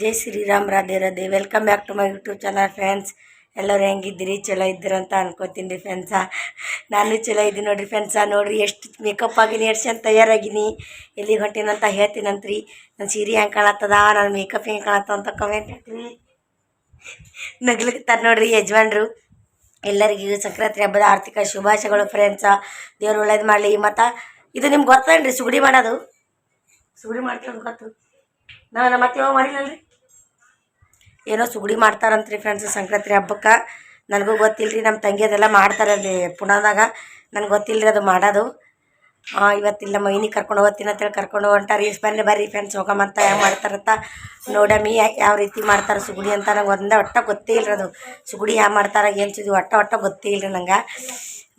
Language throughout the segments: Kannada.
Jai Shriram Radhe Radhe. Welcome back to my YouTube channel friends ಎಲ್ಲರೂ ಹೆಂಗಿದ್ದೀರಿ? ಚಲೋ ಇದ್ದೀರಿ ಅಂತ ಅನ್ಕೋತೀನಿ ರೀ ಫ್ರೆಂಡ್ಸಾ ನಾನು ಚಲೋ ಇದ್ದೀನಿ ನೋಡಿರಿ ಫ್ರೆಂಡ್ಸಾ ನೋಡಿರಿ ಎಷ್ಟು ಮೇಕಪ್ ಆಗಿನಿ, ಎಷ್ಟು ತಯಾರಾಗಿನಿ. ಎಲ್ಲಿ ಎಲ್ಲಿಗೆ ಹೊಂಟೀನಂತ ಹೇಳ್ತೀನಂತ್ರಿ ನನ್ನ ಸೀರೆ ಹೆಂಗೆ ಕಾಣತ್ತದ ನನ್ನ ಮೇಕಪ್ ಹೆಂಗೆ ಕಾಣತ್ತ ಅಂತ ಕಮೆಂಟ್ ಹಾಕ್ರಿ. ನಗ್ಲಿಕ್ತಾರೆ ನೋಡಿರಿ ಯಜಮಾನ್ರು. ಎಲ್ಲರಿಗೂ ಸಂಕ್ರಾಂತಿ ಹಬ್ಬದ ಆರ್ಥಿಕ ಶುಭಾಶಯಗಳು ಫ್ರೆಂಡ್ಸ ದೇವ್ರು ಒಳ್ಳೇದು ಮಾಡಲಿ. ಮತ್ತು ಇದು ನಿಮ್ಗೆ ಗೊತ್ತೇನು ರೀ ಸುಗಡಿ ಮಾಡೋದು? ಸುಗಡಿ ಮಾಡ್ತೀವಿ ಗೊತ್ತು ನಾನು ಮತ್ತೆ ಯಾವಾಗ ಮಾಡಿಲ್ಲಲ್ರಿ? ಏನೋ ಸುಗಡಿ ಮಾಡ್ತಾರಂತ್ರಿ ಫ್ರೆಂಡ್ಸ್ ಸಂಕ್ರಾಂತಿ ಹಬ್ಬಕ್ಕೆ. ನನಗೂ ಗೊತ್ತಿಲ್ಲ ರೀ ನಮ್ಮ ತಂಗಿ ಅದೆಲ್ಲ ಮಾಡ್ತಾರಲ್ಲಿ ಪುಣಾದಾಗ. ನನಗೆ ಗೊತ್ತಿಲ್ಲ ರೀ ಅದು ಮಾಡೋದು. ಇವತ್ತಿಲ್ಲ ಮೈನಿಗೆ ಕರ್ಕೊಂಡು ಹೋಗ್ತೀನಿ ಅಂತೇಳಿ ಕರ್ಕೊಂಡು ಹೊಂಟಾರಿ ಬನ್ನಿ ಬರ್ರಿ ಫ್ರೆಂಡ್ಸ್ ಹೋಗಮ್ಮಂತ ಹೆಂಗೆ ಮಾಡ್ತಾರಂತ. ನೋಡಮ್ಮಿ ಯಾವ ರೀತಿ ಮಾಡ್ತಾರೆ ಸುಗುಡಿ ಅಂತ ನಂಗೆ ಒಂದೇ ಒಟ್ಟ ಗೊತ್ತೇ ಅದು. ಸುಗುಡಿ ಯಾವ ಮಾಡ್ತಾರೆ, ಏನು ಸುದ್ದಿ ಒಟ್ಟ ಒಟ್ಟ ಗೊತ್ತೇ ಇಲ್ಲ ನಂಗೆ.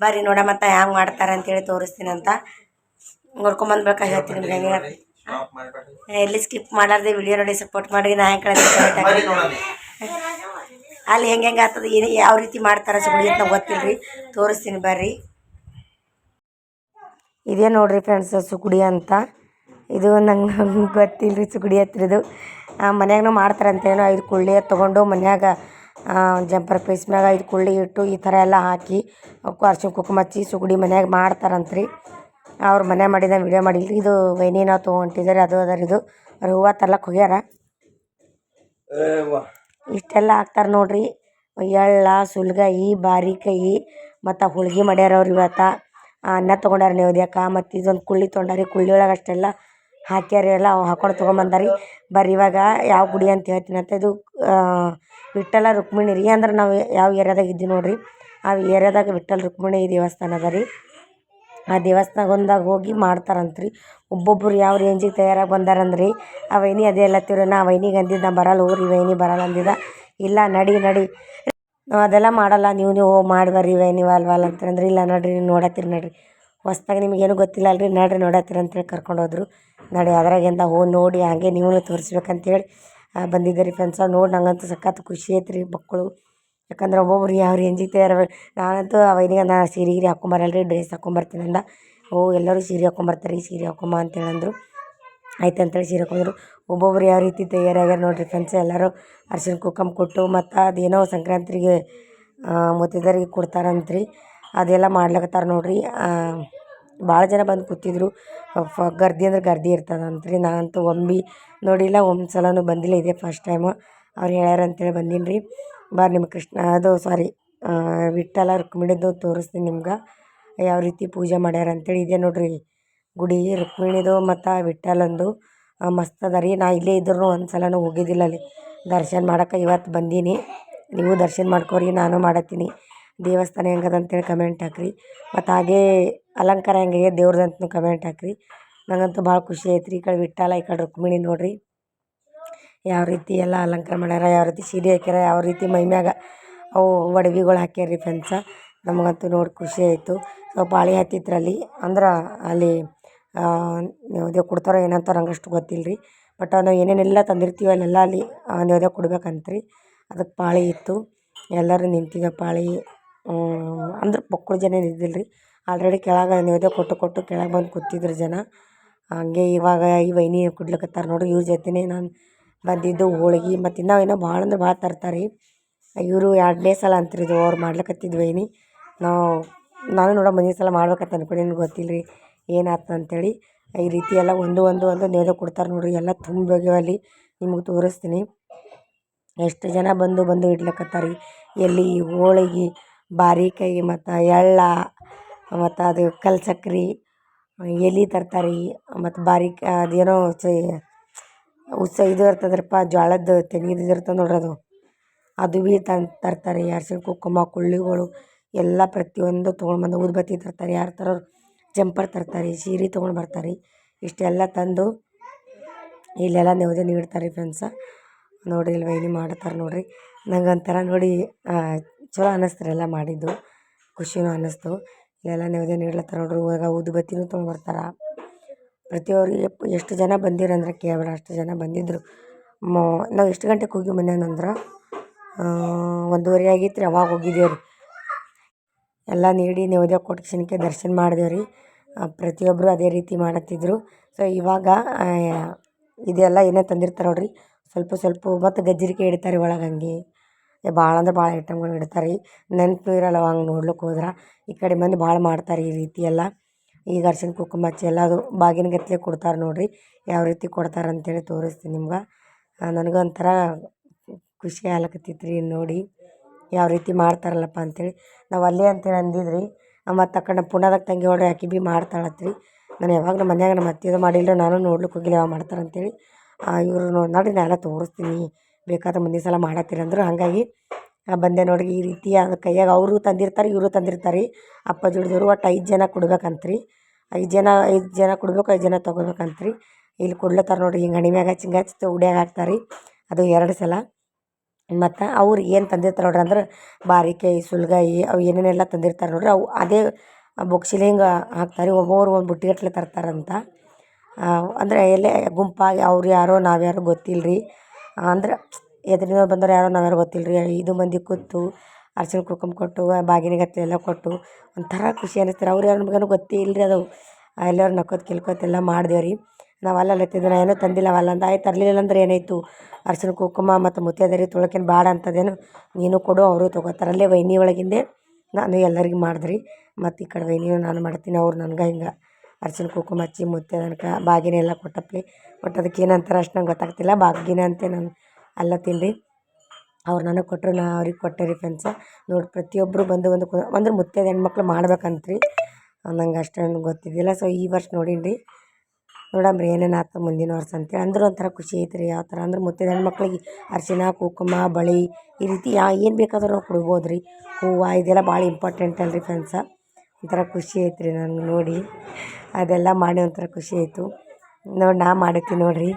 ಬರ್ರಿ ನೋಡಮ್ಮಂತ ಹ್ಯಾಂಗೆ ಮಾಡ್ತಾರೆ ಅಂತೇಳಿ ತೋರಿಸ್ತೀನಿ ಅಂತ ನೋಡ್ಕೊಂಬಂದ್ಬೇಕಾ ಹೇಳ್ತೀನಿ ಹೆಂಗೆ ಎಲ್ಲಿ ಸ್ಕಿಪ್ ಮಾಡಾರ್ದೆ ವಿಡಿಯೋ ನೋಡಿ ಸಪೋರ್ಟ್ ಮಾಡಿ ನಾ ಹೆಂಗೆ ಅಲ್ಲಿ ಹೆಂಗೆ ಹೆಂಗೆ ಆಗ್ತದೆ ಏನು ಯಾವ ರೀತಿ ಮಾಡ್ತಾರೆ ಸುಗುಡಿ ಅಂತ ಗೊತ್ತಿಲ್ಲ ರೀ ತೋರಿಸ್ತೀನಿ ಬರ್ರಿ. ಇದೇ ನೋಡ್ರಿ ಫ್ರೆಂಡ್ಸ್ ಸುಗುಡಿ ಅಂತ. ಇದು ನಂಗೆ ಗೊತ್ತಿಲ್ಲ ರೀ ಸುಗುಡಿ ಹತ್ರದು ಮನ್ಯಾಗೂ ಮಾಡ್ತಾರಂತೇನೋ ಐದು ಕುಳ್ಳಿ ತೊಗೊಂಡು ಮನ್ಯಾಗ ಜಂಪರ್ ಪೀಸ್ ಮ್ಯಾಗ ಐದು ಕುಳ್ಳಿ ಇಟ್ಟು ಈ ಥರ ಎಲ್ಲ ಹಾಕಿ ಅವಕ್ಕೂ ಅರ್ಶಿನ ಕುಂಕುಮ ಹಚ್ಚಿ ಸುಗುಡಿ ಮನ್ಯಾಗ ಮಾಡ್ತಾರಂತ್ರಿ. ಅವ್ರು ಮನೆ ಮಾಡಿದ ವಿಡಿಯೋ ಮಾಡಿಲ್ಲ ಇದು ವೈನಿ ನಾವು ಅದು ಅದರ ಇದು. ಅವ್ರು ಹೂವು ತರ್ಲಕ್ಕೆ ಹೋಗ್ಯಾರ. ಇಷ್ಟೆಲ್ಲ ಹಾಕ್ತಾರೆ ನೋಡ್ರಿ. ಎಳ್ಳ ಸುಲ್ಗಾಯಿ ಬಾರಿಕಾಯಿ ಮತ್ತು ಹೋಳ್ಗೆ ಮಾಡ್ಯಾರ ಅವ್ರು ಇವತ್ತು. ಅನ್ನ ತೊಗೊಂಡಾರ ನೈವೇದ್ಯಕ್ಕೆ ಮತ್ತು ಇದೊಂದು ಕುಳ್ಳಿ ತೊಗೊಂಡಾರಿ ಕುಳ್ಳಿ ಒಳಗೆ ಅಷ್ಟೆಲ್ಲ ಹಾಕ್ಯಾರ ಎಲ್ಲ ಅವು ಹಾಕೊಂಡು ತೊಗೊಂಬಂದಾರಿ ಬರ್ರಿ ಇವಾಗ ಯಾವ ಗುಡಿ ಅಂತ ಹೇಳ್ತೀನಿ ಅಂತ ಇದು ವಿಠ್ಠಲ ರುಕ್ಮಿಣಿ ರೀ. ಅಂದ್ರೆ ನಾವು ಯಾವ ಏರಿಯಾದಾಗ ಇದ್ದೀವಿ ನೋಡ್ರಿ. ಆ ಏರಿಯಾದಾಗ ವಿಠ್ಠಲ ರುಕ್ಮಿಣಿ ದೇವಸ್ಥಾನ ಅದ ರೀ. ಆ ದೇವಸ್ಥಾನಗೊಂದಾಗ ಹೋಗಿ ಮಾಡ್ತಾರಂತ್ರಿ. ಒಬ್ಬೊಬ್ಬರು ಯಾವ ರೇಂಜಿಗೆ ತಯಾರಾಗಿ ಬಂದಾರಂದ್ರಿ? ಆ ವೈನಿ ಅದೇ ಎಲ್ಲತ್ತಿರ ನಾ ವೈನಿಗೆ ಅಂದಿದ್ದ, ನಾ ಬರಲ್ಲ ಹೋಗ್ರಿ, ವೈನಿ ಬರಲ್ಲ ಅಂದಿದ್ದ. ಇಲ್ಲ, ನಡಿ ನಡಿ. ನಾವು ಅದೆಲ್ಲ ಮಾಡಲ್ಲ, ನೀವು ನೀವು ಹೋಗಿ ಮಾಡಿ ಬರ್ರಿ, ವೈನಿ ವಾಲ್ ವಾಲ್ ಅಂತಂದ್ರೆ ಇಲ್ಲ, ನಡ್ರಿ ನೋಡತ್ತೀರಿ, ನಡ್ರಿ. ಹೊಸ್ದಾಗಿ ನಿಮಗೇನು ಗೊತ್ತಿಲ್ಲ ಅಲ್ರಿ ನಡ್ರಿ, ನೋಡತ್ತೀರಿ ಅಂತೇಳಿ ಕರ್ಕೊಂಡು ಹೋದ್ರು. ನಡಿ ಅದ್ರಾಗಿಂದ ಹೋ, ನೋಡಿ, ಹಾಗೆ ನೀವು ತೋರಿಸ್ಬೇಕಂತೇಳಿ ಬಂದಿದ್ದೆ ರೀ ಫ್ರೆಂಡ್ಸ್ ನೋಡಿ, ನಂಗಂತೂ ಸಖತ್ ಖುಷಿ ಐತ್ರಿ ಮಕ್ಕಳು. ಯಾಕಂದ್ರೆ ಒಬ್ಬೊಬ್ರು ಯಾವ ರೇಂಜಿಗೆ ತಯಾರಾಗಿ ನಾನಂತೂ ಆ ನಾನು ಸೀರೆ ಗೀರೆ ಹಾಕೊಂಬರಲ್ಲ ರೀ ಡ್ರೆಸ್ ಹಾಕ್ಕೊಂಬರ್ತೀನಿ ಅಂದ. ಓ ಎಲ್ಲರೂ ಸೀರೆ ಹಾಕ್ಕೊಂಬರ್ತಾರೆ ರೀ ಸೀರೆ ಹಾಕೊಂಬ ಅಂತೇಳಿ ಅಂದರು. ಆಯ್ತು ಅಂತೇಳಿ ಸೀರೆ ಹಾಕೊಂಡ್ರು ಒಬ್ಬೊಬ್ರು ಯಾವ ರೀತಿ ತಯಾರಾಗ್ಯಾರ ನೋಡಿರಿ ಫ್ರೆಂಡ್ಸ್ ಎಲ್ಲರೂ. ಅರ್ಶಿನ ಕುಂಕುಮ ಕೊಟ್ಟು ಮತ್ತು ಅದೇನೋ ಸಂಕ್ರಾಂತಿಗೆ ಮುತ್ತೈದೆಯರಿಗೆ ಕೊಡ್ತಾರಂತ್ರಿ. ಅದೆಲ್ಲ ಮಾಡ್ಲಕತ್ತಾರ ನೋಡಿರಿ. ಭಾಳ ಜನ ಬಂದು ಕೂತಿದ್ರು. ಫ ಗರ್ದಿ ಅಂದ್ರೆ ಗರ್ದಿ ಇರ್ತದಂತ್ರಿ. ನಾನಂತೂ ಒಂಬಿ ನೋಡಿಲ್ಲ ಒಂದು ಸಲನೂ ಬಂದಿಲ್ಲ, ಇದೇ ಫಸ್ಟ್ ಟೈಮು ಅವ್ರು ಹೇಳ್ಯಾರಂತೇಳಿ ಬಂದೀನಿ ರೀ ಬರ್ರಿ ನಿಮ್ಗೆ ಕೃಷ್ಣ, ಅದು ಸಾರಿ ವಿಠ್ಠಲ ರುಕ್ಮಿಣಿದು ತೋರಿಸ್ತೀನಿ ನಿಮ್ಗೆ. ಯಾವ ರೀತಿ ಪೂಜೆ ಮಾಡ್ಯಾರ ಅಂತೇಳಿ ಇದೆ ನೋಡಿರಿ. ಗುಡಿ ರುಕ್ಮಿಣಿದು ಮತ್ತು ವಿಠ್ಠಲಂದು ಮಸ್ತ್ ಅದ ರೀ. ನಾ ಇಲ್ಲೇ ಇದ್ರೂ ಒಂದು ಸಲನೂ ಹೋಗಿದ್ದಿಲ್ಲ ಅಲ್ಲಿ. ದರ್ಶನ ಮಾಡೋಕೆ ಇವತ್ತು ಬಂದೀನಿ. ನೀವು ದರ್ಶನ ಮಾಡ್ಕೋರಿ, ನಾನು ಮಾಡತ್ತೀನಿ. ದೇವಸ್ಥಾನ ಹೆಂಗದ ಅಂತೇಳಿ ಕಮೆಂಟ್ ಹಾಕ್ರಿ. ಮತ್ತು ಹಾಗೇ ಅಲಂಕಾರ ಹೆಂಗೆ ದೇವ್ರದ್ದು ಅಂತಲೂ ಕಮೆಂಟ್ ಹಾಕ್ರಿ. ನನಗಂತೂ ಭಾಳ ಖುಷಿ ಆಯ್ತು ರೀ ಈ ಕಡೆ ವಿಠ್ಠಲ, ಈ ಕಡೆ ರುಕ್ಮಿಣಿ ನೋಡಿರಿ. ಯಾವ ರೀತಿ ಎಲ್ಲ ಅಲಂಕಾರ ಮಾಡ್ಯಾರ, ಯಾವ ರೀತಿ ಸೀರೆ ಹಾಕ್ಯಾರ, ಯಾವ ರೀತಿ ಮೈ ಮ್ಯಾಗ ಅವು ಒಡವೆಗಳು ಹಾಕ್ಯಾರ ರೀ ಫ್ರೆಂಡ್ಸ ನಮಗಂತೂ ನೋಡಿ ಖುಷಿ ಆಯಿತು. ಸೊ ಪಾಳಿ ಹತ್ತಿತ್ರಲ್ಲಿ ಅಂದ್ರೆ ಅಲ್ಲಿ ನೈವೇದ್ಯ ಕೊಡ್ತಾರೋ ಏನಂತಾರೋ ನಂಗೆ ಅಷ್ಟು ಗೊತ್ತಿಲ್ಲ ರೀ ಬಟ್ ನಾವು ಏನೇನೆಲ್ಲ ತಂದಿರ್ತೀವಿ ಅಲ್ಲೆಲ್ಲ ಅಲ್ಲಿ ನೈವೇದ್ಯ ಕೊಡ್ಬೇಕಂತ್ರಿ. ಅದಕ್ಕೆ ಪಾಳಿ ಇತ್ತು. ಎಲ್ಲರೂ ನಿಂತಿದ್ದ ಪಾಳಿ. ಅಂದ್ರೆ ಮಕ್ಕಳು ಜನ ಇದ್ದಿಲ್ಲ ರೀ ಆಲ್ರೆಡಿ ಕೆಳಗೆ ನೈವೇದ್ಯ ಕೊಟ್ಟು ಕೊಟ್ಟು ಕೆಳಗೆ ಬಂದು ಕೂತಿದ್ರು ಜನ. ಹಂಗೆ ಇವಾಗ ಈ ವೈನಿ ಕುಡ್ಲಕತ್ತಾರ ನೋಡಿ ಇವ್ರ ಜೊತೆನೇ ನಾನು ಬಂದಿದ್ದು ಹೋಳ್ಗೆ ಮತ್ತು ಇನ್ನೂ ಏನೋ ಭಾಳ ಅಂದ್ರೆ ಭಾಳ ತರ್ತಾರೆ. ಇವರು ಎರಡನೇ ಸಲ ಅಂತ್ರಿ ಇದು ಅವ್ರು ಮಾಡ್ಲಿಕತ್ತಿದ್ದು ವೈನಿ. ನಾವು, ನಾನು ನೋಡೋ ಮುಂದಿನ ಸಲ ಮಾಡ್ಬೇಕಂತ ಅನ್ಕೊಂಡೀನಿ ಗೊತ್ತಿಲ್ಲ ರೀ ಏನಾಯ್ತು ಅಂತೇಳಿ. ಈ ರೀತಿ ಎಲ್ಲ ಒಂದು ಒಂದು ಒಂದು ನೈವೇದ್ಯ ಕೊಡ್ತಾರೆ ನೋಡಿರಿ, ಎಲ್ಲ ತುಂಬಿ ಅಲ್ಲಿ. ನಿಮಗೆ ತೋರಿಸ್ತೀನಿ. ಎಷ್ಟು ಜನ ಬಂದು ಬಂದು ಇಡ್ಲಿಕತ್ತಾರ. ಎಲ್ಲಿ ಹೋಳಿಗೆ, ಬಾರಿಕಾಯಿ ಮತ್ತು ಎಳ್ಳ, ಮತ್ತು ಅದು ಕಲ್ಲು ಸಕ್ರೆ, ಎಲೆ ತರ್ತಾರೆ, ಮತ್ತು ಬಾರಿಕ ಅದೇನೋ ಚೆ ಉತ್ಸ ಇದು ಇರ್ತದ್ರಪ್ಪ ಜ್ವಾಳದ ತೆನೆದು ಇದು ಇರ್ತದೆ ನೋಡ್ರಿ ಅದು. ಅದು ಭೀ ತಂದು ತರ್ತಾರೆ ಅರ್ಶಿಣ ಕುಂಕುಮ ಕುಳ್ಳಿಗಳು ಎಲ್ಲ ಪ್ರತಿಯೊಂದು ತೊಗೊಂಡು ಬಂದು ಊದುಬತ್ತಿ ತರ್ತಾರೆ. ಯಾರು ತರೋರು ಜಂಪರ್ ತರ್ತಾರೆ, ಸೀರೆ ತೊಗೊಂಡು ಬರ್ತಾರೆ. ಇಷ್ಟೆಲ್ಲ ತಂದು ಇಲ್ಲೆಲ್ಲ ನೈವೇದ್ಯ ನೀಡ್ತಾರೆ ಫ್ರೆಂಡ್ಸ ನೋಡಿರಿ ಇಲ್ಲಿ ವೈನಿ ಮಾಡ್ತಾರೆ ನೋಡಿರಿ. ನಂಗೆ ಒಂಥರ ನೋಡಿ ಚಲೋ ಅನ್ನಿಸ್ತಾರೆ ಎಲ್ಲ ಮಾಡಿದ್ದು. ಖುಷಿನೂ ಅನ್ನಿಸ್ತು ಇಲ್ಲೆಲ್ಲ ನೈವೇದ್ಯ ನೀಡ್ಲತ್ತಾರ ನೋಡ್ರಿ ಇವಾಗ ಊದುಬತ್ತಿನೂ ತೊಗೊಂಡು ಬರ್ತಾರೆ. ಪ್ರತಿಯೊಬ್ಬರಿಗೆ ಎಷ್ಟು ಜನ ಬಂದಿರಂದ್ರೆ ಕೇವಲ ಅಷ್ಟು ಜನ ಬಂದಿದ್ದರು ಮೊ, ನಾವು ಎಷ್ಟು ಗಂಟೆಗೆ ಹೋಗಿ ಮನ್ಯಾನಂದ್ರೆ ಒಂದೂವರೆ ಆಗಿತ್ತು ರೀ ಅವಾಗ ಹೋಗಿದ್ದೇವೆ ರೀ ಎಲ್ಲ ನೀಡಿ ನೈವೇದ್ಯ ಕೊಟ್ಟ ಕ್ಷಣಕ್ಕೆ ದರ್ಶನ ಮಾಡಿದೇವೆ ರೀ ಪ್ರತಿಯೊಬ್ಬರು ಅದೇ ರೀತಿ ಮಾಡತ್ತಿದ್ರು. ಸೊ ಇವಾಗ ಇದೆಲ್ಲ ಏನೇ ತಂದಿರ್ತಾರೆ ನೋಡಿರಿ. ಸ್ವಲ್ಪ ಸ್ವಲ್ಪ ಮತ್ತು ಗಜ್ಜರಿಕೆ ಇಡ್ತಾರೆ ಒಳಗೆ ಹಂಗೆ. ಭಾಳ ಅಂದ್ರೆ ಭಾಳ ಐಟಮ್ಗಳು ಇಡ್ತಾರೆ. ರೀ ನೆನ್ಪು ಇರಲ್ಲ, ಹಂಗೆ ನೋಡ್ಲಿಕ್ಕೆ ಹೋದ್ರೆ. ಈ ಕಡೆ ಮಂದಿ ಭಾಳ ಮಾಡ್ತಾರೆ ಈ ರೀತಿ ಎಲ್ಲ. ಈಗ ಅರ್ಶಿಣ ಕುಂಕುಮ ಹಚ್ಚಿ ಎಲ್ಲದು ಬಾಗಿನಗತ್ಲೆ ಕೊಡ್ತಾರೆ ನೋಡಿರಿ. ಯಾವ ರೀತಿ ಕೊಡ್ತಾರೆ ಅಂತೇಳಿ ತೋರಿಸ್ತೀನಿ ನಿಮ್ಗೆ. ನನಗೆ ಒಂಥರ ಖುಷಿ ಆಗ್ಲಕತ್ತಿತ್ತು ರೀ ನೋಡಿ ಯಾವ ರೀತಿ ಮಾಡ್ತಾರಲ್ಲಪ್ಪ ಅಂತೇಳಿ. ನಾವು ಅಲ್ಲೇ ಅಂತೇಳಿ ಅಂದಿದ್ರಿ. ಮತ್ತು ಕಡೆ ನಮ್ಮ ತಂಗಿ ಹೊಡ್ರಿ, ಆಕೆ ಭೀ ಮಾಡ್ತಾಳತ್ರಿ. ನಾನು ಯಾವಾಗ ನಮ್ಮ ಮನ್ಯಾಗ ನಮ್ಮ ಮಾಡಿಲ್ಲ, ನಾನು ನೋಡ್ಲಿಕ್ಕೆ ಹೋಗಿಲ್ಲ ಯಾವಾಗ ಮಾಡ್ತಾರೆ ಅಂತೇಳಿ. ಇವರು ನೋಡಿ ನಾ ಎಲ್ಲ ತೋರಿಸ್ತೀನಿ. ಬೇಕಾದ್ರೆ ಮುಂದಿನ ಸಲ ಮಾಡತ್ತೀರಿ ಅಂದರು. ಹಾಗಾಗಿ ಬಂದೆ ನೋಡಿ ಈ ರೀತಿ ಅದು ಕೈಯಾಗ ಅವರು ತಂದಿರ್ತಾರೆ, ಇವರು ತಂದಿರ್ತಾರೆ. ರೀ ಅಪ್ಪಾಜಿ ಹುಡ್ದೋರು ಒಟ್ಟು ಐದು ಜನ ಕೊಡ್ಬೇಕಂತ ರೀ ಐದು ಜನ ಐದು ಜನ ಕೊಡ್ಬೇಕು, ಐದು ಜನ ತೊಗೋಬೇಕಂತ ರೀ ಇಲ್ಲಿ ಕೊಡ್ಲತ್ತಾರ ನೋಡಿರಿ, ಹಿಂಗೆ ಹಣಿ ಮ್ಯಾಗ ಹಚ್ಚಿ ಹಚ್ಚಿ ಉಡ್ಯಾಗ ಹಾಕ್ತಾರೆ. ರೀ ಅದು ಎರಡು ಸಲ. ಮತ್ತು ಅವ್ರು ಏನು ತಂದಿರ್ತಾರೆ ನೋಡ್ರಿ ಅಂದ್ರೆ ಬಾರಿಕಾಯಿ, ಸುಲ್ಗಾಯಿ ಅವು ಏನೇನೆಲ್ಲ ತಂದಿರ್ತಾರೆ ನೋಡ್ರಿ, ಅವು ಅದೇ ಬೊಕ್ಸಿಲಿ ಹಿಂಗೆ ಹಾಕ್ತಾರೆ, ಒಬ್ಬೊಬ್ರು ಒಂದು ಬುಟ್ಟಿಗಟ್ಟಲೆ ತರ್ತಾರಂತ ಅಂದರೆ ಎಲ್ಲೇ ಗುಂಪಾಗಿ ಅವ್ರು ಯಾರೋ, ನಾವು ಯಾರೋ ಗೊತ್ತಿಲ್ಲ ರೀ ಅಂದ್ರೆ ಎದ್ರಿಂದ ಬಂದವ್ರು ಯಾರೋ, ನಾವು ಯಾರೋ ಗೊತ್ತಿಲ್ಲ ರೀ ಐದು ಮಂದಿ ಕೂತು ಅರ್ಶಿಣ ಕುಂಕುಮ ಕೊಟ್ಟು ಬಾಗಿನಗತ್ಲೆ ಎಲ್ಲ ಕೊಟ್ಟು, ಒಂಥರ ಖುಷಿ ಅನಿಸ್ತಾರೆ. ಅವ್ರು ಯಾರು ನಮ್ಗೇನು ಗೊತ್ತೇ ಇಲ್ಲ ರೀ ಅದು ಎಲ್ಲರೂ ನಕ್ಕೋತ ಕಿಲ್ಕೋತ ಎಲ್ಲ ಮಾಡ್ದೇವು ರೀ. ನಾವು ಅಲ್ಲ ಅಲ್ಲತ್ತಿದ್ದು ನಾ ಏನೂ ತಂದಿಲ್ಲ ಅವಲ್ಲ ಅಂದ ಆಯ್ತು, ತರಲಿಲ್ಲ ಅಂದ್ರೆ ಏನಾಯಿತು? ಅರ್ಶಿನ ಕುಂಕುಮ ಮತ್ತು ಮುತ್ತೈದೆಯರು ತೊಳಕೇನು ಬೇಡ ಅಂತದೇನು ನೀನು ಕೊಡು, ಅವರು ತೊಗೋತಾರೆ. ಅಲ್ಲೇ ವೈನಿ ಒಳಗಿಂದೆ ನಾನು ಎಲ್ಲರಿಗೂ ಮಾಡ್ದೆ ರೀ ಮತ್ತು ಈ ಕಡೆ ವೈನಿನೂ ನಾನು ಮಾಡ್ತೀನಿ, ಅವ್ರು ನನ್ಗೆ ಹಿಂಗೆ ಅರ್ಶಿಣ ಕುಂಕುಮ ಹಚ್ಚಿ ಮುತ್ತೈದನಕ ಬಾಗಿನ ಎಲ್ಲ ಕೊಟ್ಟಪ್ಲೆ. ಬಟ್ ಅದಕ್ಕೆ ಏನಂತಾರೆ ಅಷ್ಟು ನಂಗೆ ಗೊತ್ತಾಗ್ತಿಲ್ಲ. ಬಾಗಿನ ಅಂತೆ ನಾನು ಅಲ್ಲತ್ತೀನಿ ರೀ ಅವ್ರು ನನಗೆ ಕೊಟ್ಟರು ನಾ ಅವ್ರಿಗೆ ಕೊಟ್ಟೆ ರೀ ಫ್ರೆಂಡ್ಸ ನೋಡಿ ಪ್ರತಿಯೊಬ್ಬರು ಬಂದು ಕು, ಅಂದ್ರೆ ಮುತ್ತೈದೆ ಹೆಣ್ಮಕ್ಳು ಮಾಡ್ಬೇಕಂತ ರೀ ನಂಗೆ ಅಷ್ಟೇನು ಗೊತ್ತಿದ್ದಿಲ್ಲ. ಸೊ ಈ ವರ್ಷ ನೋಡೀನಿ ರೀ ನೋಡಂಬ್ರಿ ಏನೇನು ಆಯ್ತು ಮುಂದಿನ ವರ್ಷ ಅಂತೇಳಿ. ಅಂದ್ರೆ ಒಂಥರ ಖುಷಿ ಐತೆ ರೀ ಯಾವ ಥರ ಅಂದ್ರೆ ಮುತ್ತೈದೆ ಹೆಣ್ಮಕ್ಳಿಗೆ ಅರಿಶಿನ, ಕುಂಕುಮ, ಬಳೆ ಈ ರೀತಿ ಯಾ, ಏನು ಬೇಕಾದ್ರೂ ನಾವು ಕೊಡ್ಬೋದು ರೀ ಹೂವು ಇದೆಲ್ಲ ಭಾಳ ಇಂಪಾರ್ಟೆಂಟ್ ಅಲ್ರಿ ಫ್ರೆಂಡ್ಸ ಒಂಥರ ಖುಷಿ ಐತೆ ರೀ ನನಗೆ ನೋಡಿ. ಅದೆಲ್ಲ ಮಾಡಿ ಒಂಥರ ಖುಷಿ ಆಯಿತು. ನೋಡಿ ನಾ ಮಾಡಿರ್ತೀನಿ ನೋಡಿರಿ.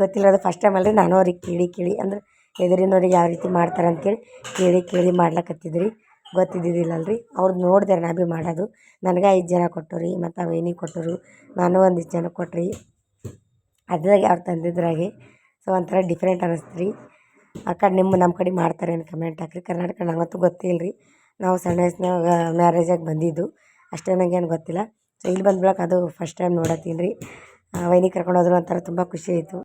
ಗೊತ್ತಿಲ್ಲ ಅದು ಫಸ್ಟ್ ಟೈಮ್ ಅಲ್ರಿ. ನಾನು ಅವ್ರಿಗೆ ಕೇಳಿ ಕೇಳಿ ಅಂದ್ರೆ ಎದುರಿನವ್ರಿಗೆ ಯಾವ ರೀತಿ ಮಾಡ್ತಾರೆ ಅಂತೇಳಿ ಕೇಳಿ ಕೇಳಿ ಮಾಡ್ಲಕತ್ತಿದ್ರಿ. ರೀ ಅವ್ರದ್ದು ನೋಡಿದೆ ನಾ ಭೀ ಮಾಡೋದು. ನನಗೆ ಐದು ಜನ ಕೊಟ್ಟರು ಮತ್ತು ವೈನಿ ಕೊಟ್ಟರು. ನಾನು ಒಂದಿಷ್ಟು ಜನ ಕೊಟ್ಟರಿ ಅದ್ರಾಗೆ ಅವ್ರು ತಂದಿದ್ರಾಗೆ. ಸೊ ಒಂಥರ ಡಿಫ್ರೆಂಟ್ ಅನ್ನಿಸ್ತು ರೀ ಆ ಕಡೆ ನಿಮ್ಮ ನಮ್ಮ ಕಡೆ ಮಾಡ್ತಾರೇನು ಕಮೆಂಟ್ ಹಾಕ್ರಿ. ಕರ್ನಾಟಕ ನಂಗಂತೂ ಗೊತ್ತಿಲ್ಲ ರೀ ನಾವು ಸಣ್ಣ ವಯಸ್ಸಿನಾಗ ಮ್ಯಾರೇಜಾಗಿ ಬಂದಿದ್ದು. ಅಷ್ಟೇ ನಂಗೇನು ಗೊತ್ತಿಲ್ಲ. ಸೊ ಇಲ್ಲಿ ಬಂದ ಬಳಿಕ ಅದು ಫಸ್ಟ್ ಟೈಮ್ ನೋಡತ್ತೀನಿ ರೀ. ವೈನಿ ಕರ್ಕೊಂಡು ಹೋದ್ರು ಒಂಥರ ತುಂಬ ಖುಷಿ ಆಯಿತು.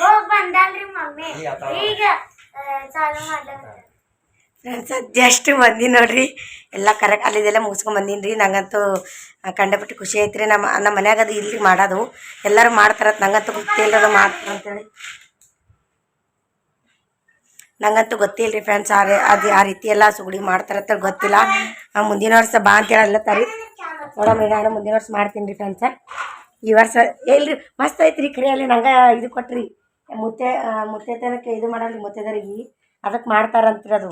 ಹೋಗ್ ಬಂದಲ್ರಿ ಮಮ್ಮಿ. ಈಗ ಚಾಲು ಫ್ರೆಂಡ್ಸ್ ಜಸ್ಟ್ ಬಂದೀನಿ ನೋಡ್ರಿ. ಎಲ್ಲ ಕರೆಕ್ಟ್ ಅಲ್ಲಿದೆಲ್ಲ ಮುಗಿಸ್ಕೊಂಡ್ ಬಂದೀನಿ ರೀ ನಂಗಂತೂ ಕಂಡಬಿಟ್ಟು ಖುಷಿ ಐತ್ರಿ. ರೀ ನಮ್ಮ ನಮ್ಮ ಮನ್ಯಾಗ ಅದು ಇಲ್ಲಿ ಮಾಡೋದು. ಎಲ್ಲರೂ ಮಾಡ್ತಾರತ್ ನಂಗಂತೂ ಗೊತ್ತಿಲ್ಲ ಅದು ಮಾಡ್ತಾರೆ ಅಂತೇಳಿ. ನಂಗಂತೂ ಗೊತ್ತಿಲ್ಲ ರೀ ಫ್ರೆಂಡ್ಸ್ ಆ ರೀ ಅದು ಆ ರೀತಿ ಎಲ್ಲ ಸುಗುಡಿ ಮಾಡ್ತಾರತ್ತ ಗೊತ್ತಿಲ್ಲ. ಮುಂದಿನ ವರ್ಷ ಬಾ ಅಂತೇಳಿ ಎಲ್ಲ ನೋಡಮ್ಮ ನಾನು ಮುಂದಿನ ವರ್ಷ ಮಾಡ್ತೀನಿ ರೀ ಫ್ರೆಂಡ್ಸ ಈ ವರ್ಷ ಎಲ್ರಿ ಮಸ್ತ್ ಐತ್ರಿ ಕರೆಯಲ್ಲಿ ಅಲ್ಲಿ. ನಂಗೆ ಇದು ಕೊಟ್ರಿ. ಮುತ್ತೆ ಮುತ್ತೈತನಕ್ಕೆ ಇದು ಮಾಡಲ್ರಿ ಮುತ್ತೈದರಿಗೆ ಅದಕ್ಕೆ ಮಾಡ್ತಾರಂತ್ರಿ ಅದು.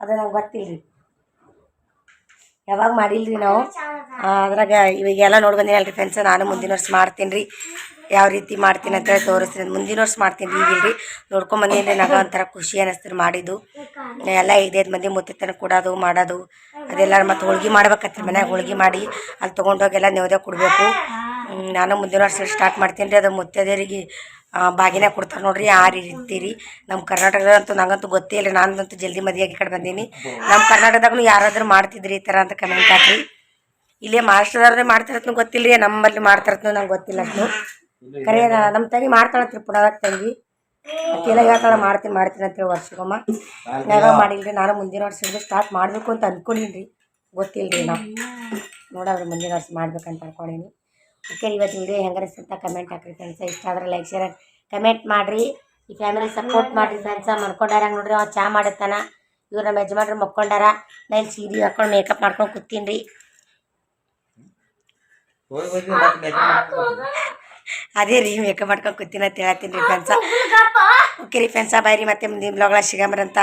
ಅದು ನಂಗೆ ಗೊತ್ತಿಲ್ಲ ರೀ ಯಾವಾಗ ಮಾಡಿಲ್ಲ ರೀ ನಾವು ಅದ್ರಾಗ ಇವಾಗೆಲ್ಲ ನೋಡಿ ಬಂದೀನಿ ಅಲ್ರಿ ಫ್ರೆಂಡ್ಸ್ ನಾನು ಮುಂದಿನ ವರ್ಷ ಮಾಡ್ತೀನಿ ರೀ ಯಾವ ರೀತಿ ಮಾಡ್ತೀನಿ ಅಂತೇಳಿ ತೋರಿಸ್ತೀನಿ ಮುಂದಿನ ವರ್ಷ ಮಾಡ್ತೀನಿ ರೀ ಈಗಿಲ್ಲ ರೀ ನೋಡ್ಕೊಂಬಂದಿನಿ ರೀ ಒಂಥರ ಖುಷಿ ಅನ್ನಿಸ್ತು ಮಾಡಿದ್ದು. ಎಲ್ಲ ಐದೈದು ಮಂದಿ ಮುತ್ತೈತನ ಕೊಡೋದು, ಮಾಡೋದು. ಅದೆಲ್ಲ ಮತ್ತು ಹೋಳ್ಗೆ ಮಾಡ್ಬೇಕತ್ರಿ ಮನ್ಯಾಗ ಹೋಳ್ಗೆ ಮಾಡಿ. ಅಲ್ಲಿ ತೊಗೊಂಡೋಗೆಲ್ಲ ನೆವದೇ ಕೊಡಬೇಕು. ನಾನು ಮುಂದಿನ ವರ್ಷ ಸ್ಟಾರ್ಟ್ ಮಾಡ್ತೀನಿ ರೀ ಅದು ಮುತ್ತೈದೆಯರಿಗೆ ಬಾಗಿನ ಕೊಡ್ತಾರೆ ನೋಡ್ರಿ ಆ ರೀತಿ ಇರ್ತೀರಿ? ನಮ್ಮ ಕರ್ನಾಟಕದಂತೂ ನಂಗಂತೂ ಗೊತ್ತೇ ಇಲ್ಲ, ನಾನಂತೂ ಜಲ್ದಿ ಮದುವೆಯಾಗಿ ಕಡೆ ಬಂದೀನಿ. ನಮ್ಮ ಕರ್ನಾಟಕದಾಗೂ ಯಾರಾದರೂ ಮಾಡ್ತಿದ್ರಿ ಈ ಥರ ಅಂತ ಕಮೆಂಟ್ ಹಾಕ್ರಿ. ಇಲ್ಲೇ ಮಹಾರಾಷ್ಟ್ರದವ್ರೇ ಮಾಡ್ತಿರತ್ನು ಗೊತ್ತಿಲ್ಲ ರೀ ನಮ್ಮಲ್ಲಿ ಮಾಡ್ತಿರತ್ನು ನಂಗೆ ಗೊತ್ತಿಲ್ಲ ಅದನ್ನು ಕರೆ ನಮ್ಮ ತಂಗಿ ಮಾಡ್ತಾಳತ್ರಿ ಪುಣ ತಂಗಿ. ಅಕ್ಕೆಲ್ಲ ಹೇಳ್ತಾಳೆ, ಮಾಡ್ತೀನಿ ಮಾಡ್ತೀನಿ ಅಂತೇಳಿ ವರ್ಷಕ್ಕೊಮ್ಮ. ಯಾವಾಗ ಮಾಡಿಲ್ರಿ, ನಾನು ಮುಂದಿನ ವರ್ಷದಿಂದ ಸ್ಟಾರ್ಟ್ ಮಾಡಬೇಕು ಅಂತ ಅಂದ್ಕೊಂಡೀನಿ ರೀ ಗೊತ್ತಿಲ್ಲ ರೀ ನಾವು ನೋಡೋದ್ರಿ ಮುಂದಿನ ವರ್ಷ ಮಾಡ್ಬೇಕಂತ ಅನ್ಕೊಂಡೀನಿ. ಓಕೆ ಇವತ್ತು ವಿಡಿಯೋ ಹೆಂಗರಿಸ್ ಅಂತ ಕಮೆಂಟ್ ಹಾಕ್ರಿ ಫ್ರೆಂಡ್ಸ ಇಷ್ಟ ಆದ್ರೆ ಲೈಕ್ ಶೇರ್ ಕಮೆಂಟ್ ಮಾಡಿರಿ ಈ ಫ್ಯಾಮಿಲಿ ಸಪೋರ್ಟ್ ಮಾಡಿರಿ ಫ್ರೆಂಡ್ಸ ಮನ್ಕೊಂಡಾರ ನೋಡ್ರಿ ಅವ ಚಾ ಮಾಡತ್ತಾನ ಇವ್ರು ನಮ್ಮ ಯಜಮಾನ್ರು ಮಕ್ಕೊಂಡಾರ ನಾ ಇಲ್ಲಿ ಸೀರೆ ಹಾಕೊಂಡು ಮೇಕಪ್ ಮಾಡ್ಕೊಂಡು ಕೂತೀನಿ ರೀ ಅದೇ ರೀ ಮೇಕಪ್ ಮಾಡ್ಕೊಂಡು ಕೂತೀನಿ ಅಂತ ಹೇಳ್ತೀನಿ ರೀ ಫ್ರೆಂಡ್ಸ ಓಕೆ ರೀ ಫ್ರೆಂಡ್ಸ ಬಾಯ್ರಿ ಮತ್ತೆ ಮುಂದಿನ ಬ್ಲಾಗ್ಲ ಸಿಗಂಬ್ರಂತ